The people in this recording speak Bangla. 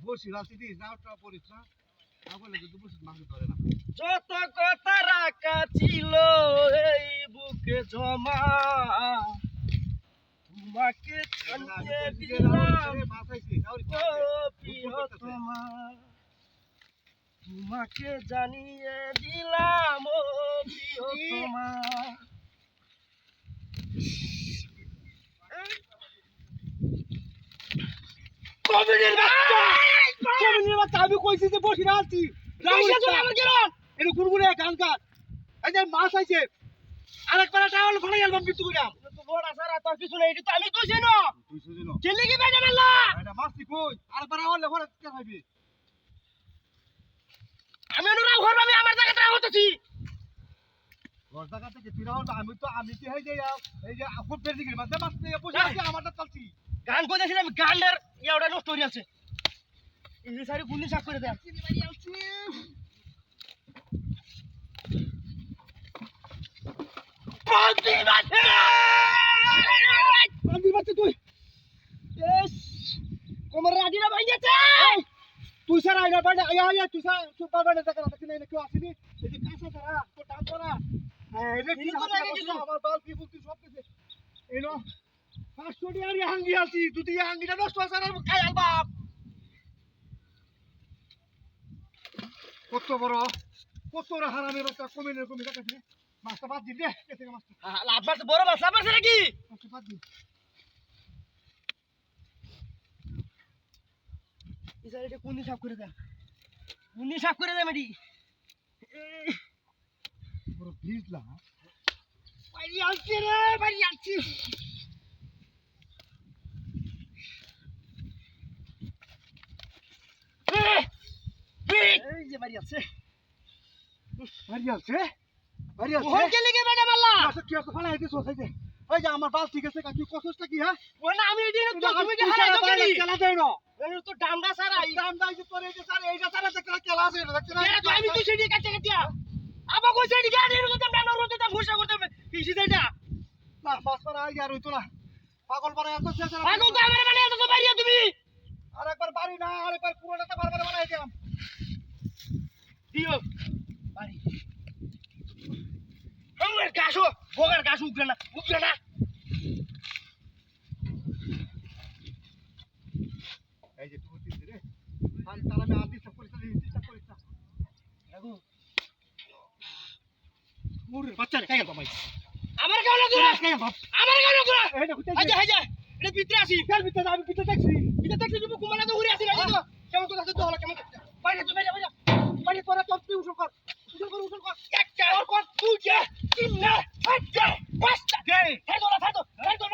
বসি রাখছি দিস না ওটা পড়িস না বলে কিন্তু বসি মাছ ধরে না যত কথা রাখা ছিল এই বুকে জমা তোমাকে দিলাম তোমাকে জানিয়ে দিলাম ও প্রিয়তমা কমিনের বাচ্চা। কমিনের বাচ্চা। আমি কইছি যে বসি রাখছি পয়সা চলে আমার এটা গুনগুনে গান গান এই যে মাছ আইছে আরেকবার টাওয়াল ফলে গেলাম কিন্তু কইলাম তো সারা তোর কিছু নেই এটা আমি কইছি না। কি বাইরে মেলা এটা মাছটি কই? আরেকবার আওয়ালে ঘরে কে খাইবি? আমি অনুরা ঘর আমি আমার জায়গাটা হতেছি। ঘর জায়গা থেকে তুই রাও আমি তো আমি কি হয়ে যাই এই যে ফুট ফের দিকে মাঝে মাছ নিয়ে বসে আছি আমারটা চলছি। গান কইতেছিলাম গানের ইয়াওটা নষ্ট হয়ে আছে এই সারি গুন্ডি সাফ করে বাচ্চা তুই। কোমর রাজিরা ভাই গেছে তুই স্যার আইনা বাড়ি আয়া আয়া তুই স্যার তুই বাবা না দেখা না কিনা কেউ আসেনি। এই যে কাঁচা সারা তোর টান করা। এটা কি এরকম লাগে কিছু? আমার বাল কি বলতি সব কিছু। এই নো পাঁচশো টিয়ারি হাঙ্গি আছি দুটি হাঙ্গিটা নষ্ট হয়েছে আর খাই আর বাপ কত বড় কত বড় হারামের বাচ্চা কমিনের কমি কাটাছে মাছটা বাদ দিন দে মাছটা বড় মাছ লাভ মারছে নাকি মাছটা বাদ দিন এই সারি গুন্ডি সাফ করে দেন গুন্ডি সাফ করে দেন মেডি বড় ভিজলা বাড়ি আসছে রে বাড়ি আসছে এই যে বাড়ি আছে। বাড়ি আছে? বাড়ি আছে? ওহন কে লেগে বেটা মারলা। কি আছে? ফালা এতে সোসাইতে ওই যে আমার বাল ঠিক আছে কাকি কষ্টটা কি হ্যাঁ? ও না আমি এদিন তো তুমি যে হারাই তো বাড়ি খেলা দেয় না। এই তো ডান্ডা সারা এই দাম যে তোর যে স্যার এইটা স্যার দেখতে খেলা আছে না দেখতে এরা আমি তো সেটি কাছে কাটিয়া আবা কই সেটি গাড়ি এর কথা আমরা নরতে তা ঘুষা করতে কিসি দেটা না পাঁচ পারা আই আর হইতো না। পাগল পারা এত পাগল তো আমার মানে এত তো বাইরিয়া তুমি। আরেকবার বাড়ি না আরেকবার আমার গাছো বগার গাছ উঠবে না উঠবে না। এই যে তুই তিন রে। খালি তারা আমি আদি সব করিস দিস করিস দেখো। ওরে বাচ্চা রে কাই বাবাই আমার কেউ না তোরা কাই বাপ। আমার কেউ না তোরা এইটা কইতে হাজা হাজা এটা ভিতরে আসি। ভিতরে আমি ভিতরে দেখছি। এটা দেখতে তুমি কুমালা তো ঘুরে আসি না তো? কেমন তো 进来，快点，快点，太多了，太多，太多。